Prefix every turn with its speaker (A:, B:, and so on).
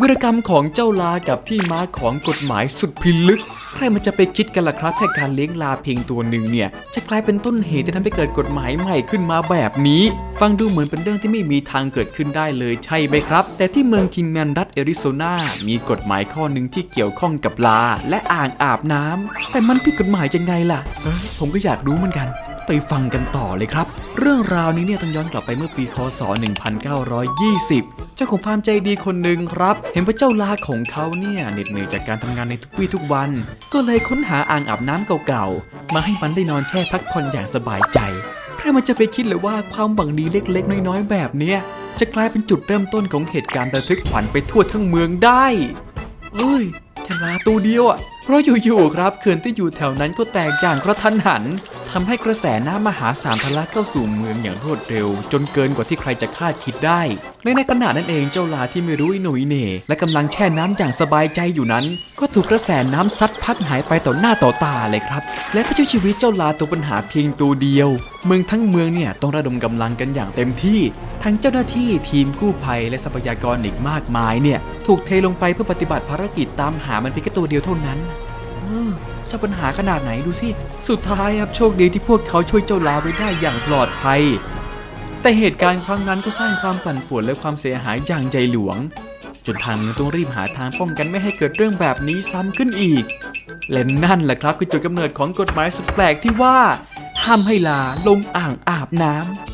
A: วิรกรรมของเจ้าลากับที่มาของกฎหมายสุดพิลึก ใครมันจะไปคิดกันล่ะครับแค่การเลี้ยงลาเพียงตัวหนึ่งเนี่ย จะกลายเป็นต้นเหตุที่ทำให้เกิดกฎหมายใหม่ขึ้นมาแบบนี้ ฟังดูเหมือนเป็นเรื่องที่ไม่มีทางเกิดขึ้นได้เลยใช่ไหมครับ แต่ที่เมืองคิงแมนรัฐแอริโซนา มีกฎหมายข้อหนึ่งที่เกี่ยวข้องกับลาและอ่างอาบน้ำแต่มันผิดกฎหมายยังไงล่ะผมก็อยากรู้เหมือนกัน ไปฟังกันต่อเลยครับ เรื่องราวนี้เนี่ยต้องย้อนกลับไปเมื่อปีคศ 1920 เจ้าของฟาร์มใจดีคนหนึ่งครับ เห็นว่าเจ้าลาของเขาเนี่ยเหน็ดเหนื่อยจากการทำงานในทุกวี่ทุกวัน ก็เลยค้นหาอ่างอาบน้ำเก่าๆ มาให้มันได้นอนแช่พักผ่อนอย่างสบายใจใครมันจะไปคิดเลยว่าความหวังดีเล็ก ๆ น้อยๆ แบบเนี้ยจะกลายเป็นจุดเริ่มต้นของเหตุการณ์ระทึกขวัญไปทั่วทั้งเมืองได้เอ้ยแค่ลาตัวเดียวอะ เพราะอยู่ๆครับเขื่อนที่อยู่แถวนั้นก็แตกอย่างกระทันหัน ทำให้กระแสน้ำมหาศาลทะลักเข้าสู่เมืองอย่างรวดเร็ว จนเกินกว่าที่ใครจะคาดคิดได้และในขณะนั้นเองเจ้าลาที่ไม่รู้อิโหนยเน่และกำลังแช่น้ำอย่างสบายใจอยู่นั้น ก็ถูกกระแสน้ำซัดพัดหายไปต่อหน้าต่อตาเลยครับ และผู้ช่วยชีวิตเจ้าลาตัวปัญหาเพียงตัวเดียว เมืองทั้งเมืองเนี่ยต้องระดมกำลังกันอย่างเต็มที่ ทั้งเจ้าหน้าที่ทีมกู้ภัยและทรัพยากรอีกมากมายเนี่ยถูกเทลงไปเพื่อปฏิบัติภารกิจตามหามันเพียงแค่ตัวเดียวเท่านั้น เออจ้าปัญหาขนาดไหนดูสิ สุดท้ายครับโชคดีที่พวกเขาช่วยเจ้าลาไว้ได้อย่างปลอดภัย แต่เหตุการณ์ครั้งนั้นก็สร้างความปั่นป่วนและความเสียหายอย่างใจหลวง จนทางเมืองต้องรีบหาทางป้องกันไม่ให้เกิดเรื่องแบบนี้ซ้ำขึ้นอีก และนั่นแหละครับคือจุดกำเนิดของกฎหมายสุดแปลกที่ว่า ห้ามให้ลาลงอ่างอาบน้ำ